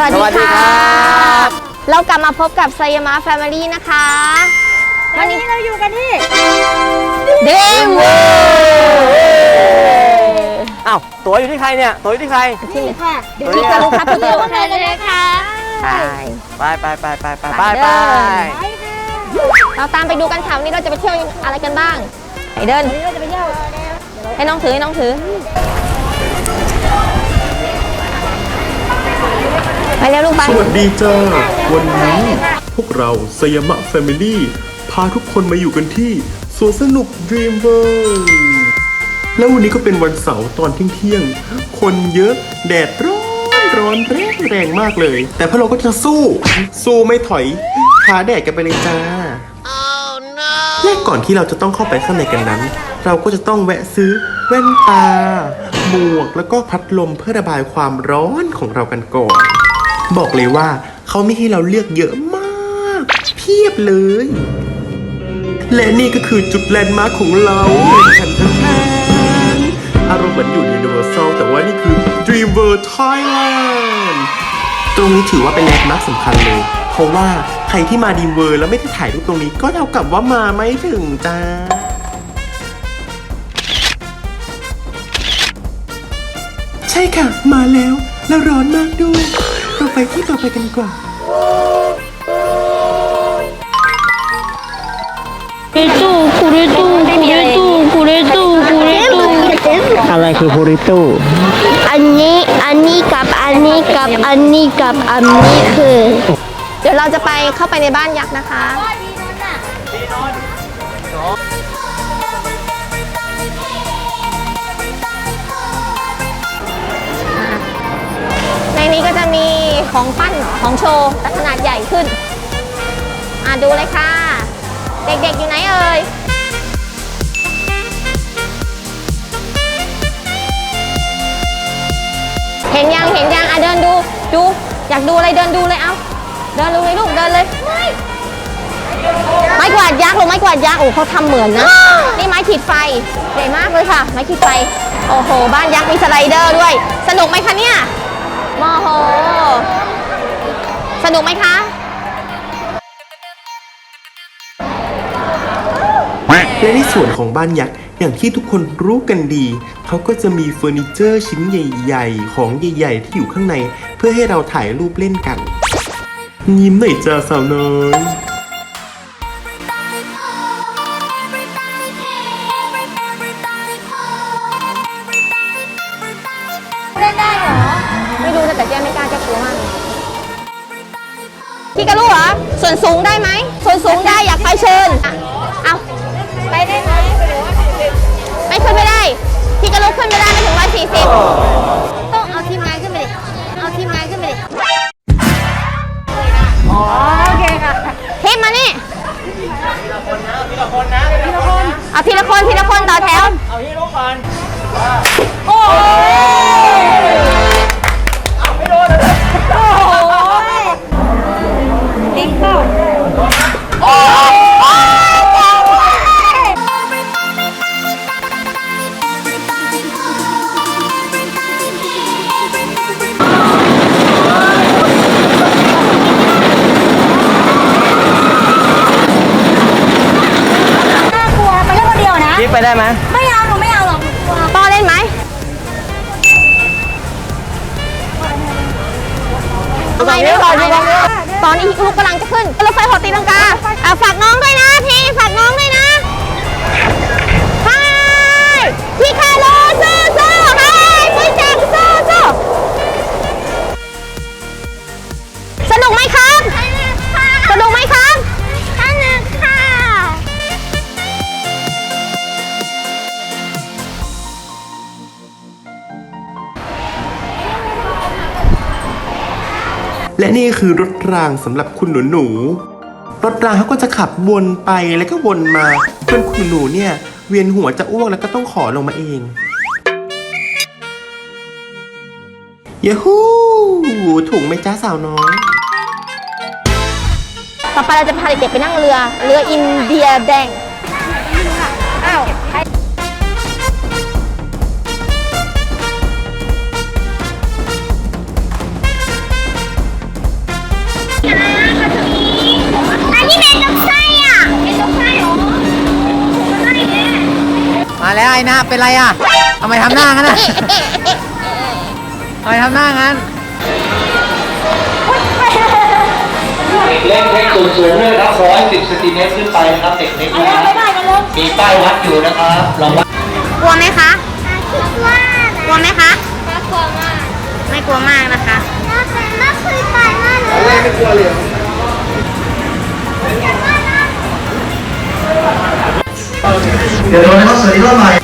วัสสดีวัสดีค่ะครับเรากลับมาพบกับไซยามะแฟมิลี่นะคะ วันนี้เราอยู่กันที่ เดมเวอ้าวตัวอยู่ที่ใครเนี่ยตัวอยู่ที่ใคร นี่ค่ะเดี๋ยวพี่จะรู้ครับพี่เดี๋เดียยววกันเลยค่ะใช่ไปไปไปไปไปไปไปเดิไปนเราตามไปดูกันค่ะวันนี้เราจะไปเที่ยวอะไรกันบ้างไปเดิน วันนี้เราจะไปเที่ยว ให้น้องถือให้น้องถือ ไปเร็วลูกไปสวัสดีจ้า วันนี้พวกเราสยามะแฟมิลี่พาทุกคนมาอยู่กันที่สวนสนุก Dream World แล้ววันนี้ก็เป็นวันเสาร์ตอนเที่ยงๆ คนเยอะแดดร้อนร้อนแรงแรงมากเลย แต่พวกเราก็จะสู้ สู้ไม่ถอยท้าแดดกันไปเลยจ้าและก่อนที่เราจะต้องเข้าไปข้างในกันนั้น เราก็จะต้องแวะซื้อแว่นตา หมวกแล้วก็พัดลมเพื่อระบายความร้อนของเรากันก่อน บอกเลยว่าเขาไม่ให้เราเลือกเยอะมาก เพียบเลย และนี่ก็คือจุดแลนด์มาร์คของเราแทนทันทันอารมณ์เหมือนอยู่ Universal แต่ว่านี่คือ Dream World Thailand ตรงนี้ถือว่าเป็นแลนด์มาร์คสำคัญเลย เพราะว่าใครที่มาดีมเวอร์แล้วไม่ได้ถ่ายรูปตรงนี้ก็เท่ากับว่ามาไม่ถึงจ้าใช่ค่ะ มาแล้ว แล้วร้อนมากด้วย ไปที่ต่อไปกันดีกว่าคูเรตูคูเรตูคูเรตูคูเรตูคูเรตูอะไรคือพูริตู้อันนี้อันนี้กับอันนี้กับอันนี้กับอันนี้คือ เดี๋ยวเราจะไปเข้าไปในบ้านยักษ์นะคะ นนี้ก็จะมีของปั้นของโชว์แต่ขนาดใหญ่ขึ้น อะดูเลยค่ะ เด็กๆอยู่ไหนเอ่ยเห็นยังเห็นยังอะเดินดูดู อยากดูอะไรเดินดูเลยเอาเดินดูเลยลูกเดินเลยไม้กวาดยักษ์หรือไม้กวาดยักษ์โอ้เขาทำเหมือนนะนี่ไม้ขีดไฟใหญ่มากเลยค่ะ ไม้ขีดไฟโอ้โห บ้านยักษ์มีสไลเดอร์ด้วย สนุกไหมคะเนี่ย โมโหสนุกไหมคะและในส่วนของบ้านยักษ์อย่างที่ทุกคนรู้กันดี เขาก็จะมีเฟอร์นิเจอร์ชิ้นใหญ่ ๆ ของใหญ่ ๆ ที่อยู่ข้างใน เพื่อให้เราถ่ายรูปเล่นกัน ยิ้มหน่อยจ้าสาวน้อย ง ล่นคนเดียวนะจิ๊บไปได้ไหมไม่เอาหนูไม่เอาหรอกหนูกลัวปอเล่นไหมทำไมไม่รอดูตอนนี้ลูกกำลังจะขึ้นรถไฟหอตีลังกาอะฝากน้องด้วยนะพี่ฝากน้องด้วยนะ และนี่คือรถรางสำหรับคุณหนูหนูรถรางเขาก็จะขับวนไปแล้วก็วนมาจนคุณหนูเนี่ย เวียนหัวจะอ้วกแล้วก็ต้องขอลงมาเองยาฮูถุงไหมจ้าสาวน้อยต่อไปเราจะพาเด็กๆไปนั่งเรือ เรืออินเดียแดง นะเป็นไรอะทำไมทำหน้างั้นอะทำไมทำหน้างั้นเด็กเล็กเล็กสูงสูงด้วยครับ110เซนติเมตรขึ้นไปนะครับเด็กเล็กนะมีป้ายวัดอยู่นะครับลองวัดกลัวไหมคะว่ากลัวไหมคะ น่ากลัวมากไม่กลัวมากนะคะ น่าเคยน่าเคยตายมากเลย เดี๋ยวโดนนะครับสวัสดีครับใหม่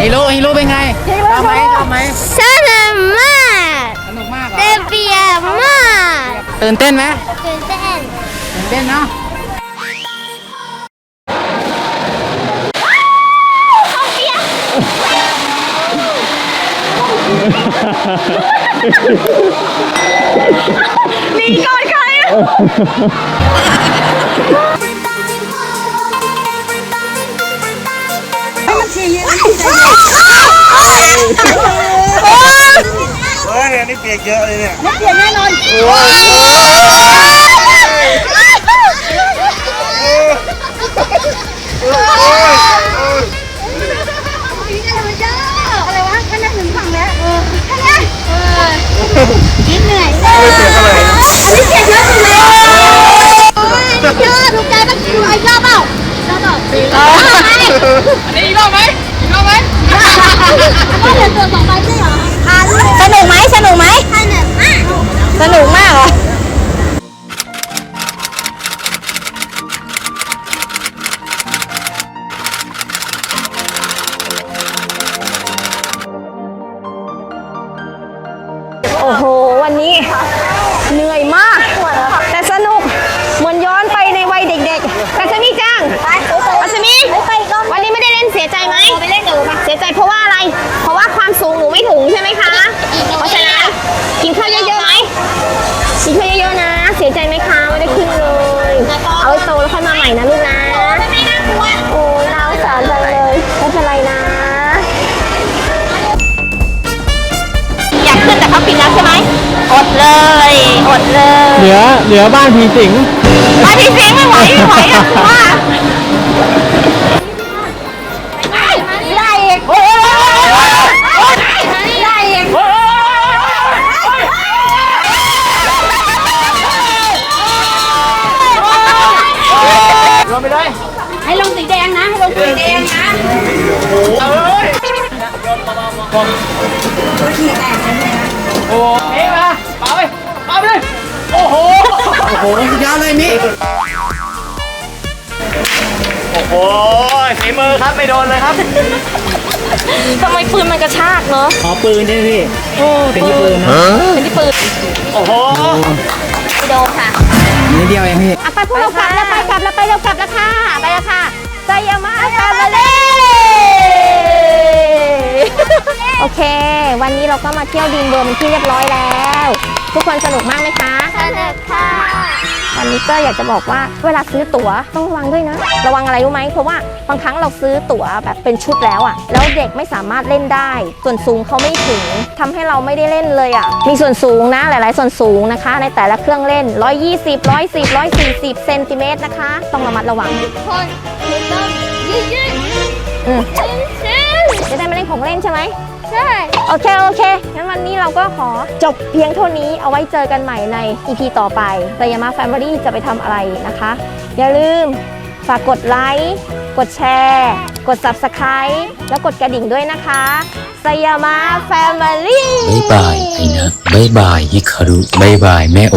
ฮีโร่ฮีโร่เป็นไงชอบไหมชอบไหมสนุกมากสนุกมากเหรอเต็มเปียกมากตื่นเต้นไหมตื่นเต้นตื่นเต้นเนาะหนีก่อนใคร โอ้ยเนี่ยนี่เปียกเยอะเลยเนี่ย ไม่เปลี่ยนแน่นอน งหนูไม่ถึงใช่ไหมคะ เพราะฉะนั้นกินข้าวเยอะๆไหมกินข้าวเยอะๆนะ เสียใจไหมคะไม่ได้ขึ้นเลย เอาไว้โตแล้วค่อยมาใหม่นะลูกนะไม่น่ากลัวโอ้ยน่าสงสารจังเลยไม่เป็นไรนะ อยากขึ้นแต่เขาปิดแล้วใช่ไหมอดเลยอดเลยเหลือเหลือบ้านผีสิงมาทีสิไม่ไหวไม่ไหวอะว่า โอ้เอ๊ะมาเป่าไปเป่าไปเลยโอ้โห โอ้โหสุดยอดเลยนี่โอ้ยฝีมือครับไม่โดนเลยครับ ทำไมปืนมันกระชากเนาะขอปืนได้พี่โอ้เป็นที่ปืนนะเป็นที่ปืนโอ้โหไม่โดนค่ะนิดเดียวเองพี่อะไปพวกเรากลับแล้วไปกลับแล้วไปเรากลับแล้วค่ะไปแล้วค่ะไซยามาอาซามาเล่ เค วันนี้เราก็มาเที่ยวดีมเบอร์เป็นที่เรียบร้อยแล้ว ทุกคนสนุกมากไหมคะสนุกค่ะวันนี้ก็อยากจะบอกว่าเวลาซื้อตั๋วต้องระวังด้วยนะ ระวังอะไรรู้ไหมเพราะว่าบางครั้งเราซื้อตั๋วแบบเป็นชุดแล้วอะแล้วเด็กไม่สามารถเล่นได้ ส่วนสูงเขาไม่ถึงทำให้เราไม่ได้เล่นเลยอะมีส่วนสูงนะหลาย ๆ ส่วนสูงนะคะ ในแต่ละเครื่องเล่น 120 110 140เซนติเมตรนะคะ ต้องระมัดระวังคนหนูต้องยืดยืดอืมซื้อจะได้มาเล่นของเล่นใช่ไหม ใช่ โอเค โอเค งั้นวันนี้เราก็ขอจบเพียงเท่านี้เอาไว้เจอกันใหม่ใน EP ต่อไปเรยามาแฟมิลี่จะไปทำอะไรนะคะ อย่าลืมฝากกดไลค์ กดแชร์ กด Subscribe แล้วกดกระดิ่งด้วยนะคะสยามาแฟมิลี่ บายบายไอ้นะบายบายฮิคารุบายบายแม่โอ